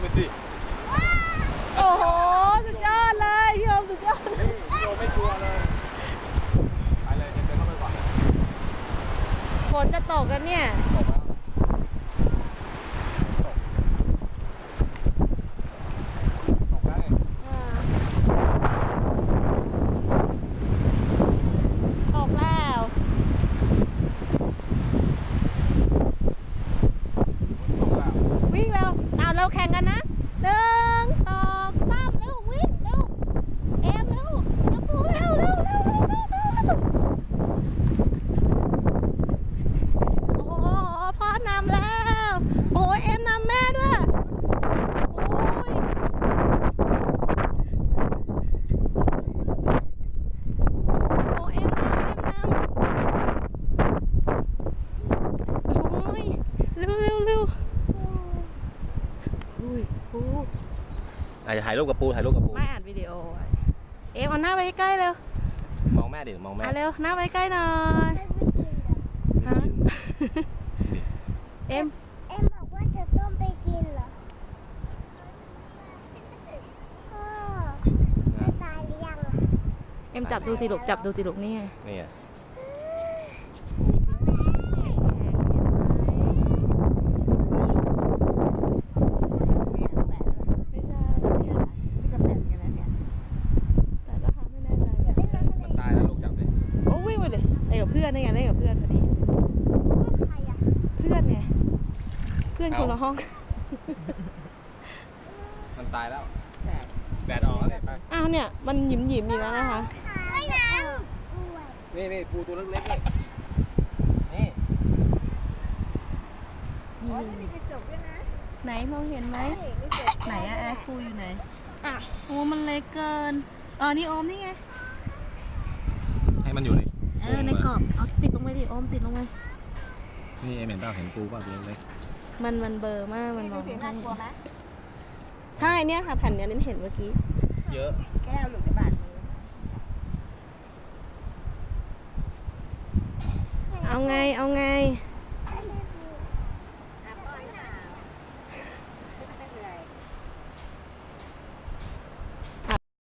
เดินไปสิโอ้โห สุดยอดเลยพี่โอมสุดยอดเฮ้ยเราไม่กลัวเลยไปเลยเดินเข้าไปก่อนฝนจะตกกันเนี่ย ตกแล้วตกแล้วเนี่ย อ่าตกแล้ว ตกแล้ว วิ่งเร็วเอาเราแข่ งกันนะหนึ่งสองสามเร็ววิ่งเร็วเอ็มเร็วจะปูเร็วเร็วเร็วเร็วเร็วเร็วเร็วโอ้โหพ่อนำแล้วโอ้ยเอ็มนำแม่ด้วยโอ้ยโอ้เอ็มนำเอ็มนำโอ้ยเร็วเร็วเร็วอุ้ยปู อาจจะถ่ายรูปกับปูถ่ายรูปกับปูไม่อ่านวิดีโอไว้เอ็มเอาหน้าไปใกล้เร็วมองแม่ดิมองแม่เอาเร็วหน้าไปใกล้หน่อยฮะเอ็มเอ็มบอกว่าจะต้มไปกินเหรอพ่อแม่ตายหรือยังอะเอ็มจับดูสิลูกจับดูสิลูกนี่ไง นี่ไง แต่ก็หาไม่แน่ใจ มันตายแล้วลูกจับดิ โอ้วิ่งไป เลยเล่นกับเพื่อนนี่ไงเล่นกับเพื่อนพอดีใครอะเพื่อนไงเพื่อนคนละห้อง มันตายแล้ว แดดออกแล้วเนี่ยไปอ้าวเนี่ยมันหยิมหยิมๆอยู่แล้วนะคะ ไม่น้ำอ้วนนี่นี่ปูตัวเล็กๆนี่นี่ไหนมองเห็นไหมไหนอะแอร์คูอยู่ไหน อะ โอ้มันเล็กเกินอ๋อนี่โอมนี่ไง ให้มันอยู่ในเออในกรอบเอาติดลงไปดิโอมติดลงไปนี่เอ็มเห็นเปล่าเห็นปูเปล่าตัวเล็กมันมันเบลอร์มากมันมองไม่เห็นใช่เนี่ยค่ะแผ่นเนี้ยเน้นเห็นเมื่อกี้เยอะ แก้วหลุดในบาดมือเอาไงเอาไง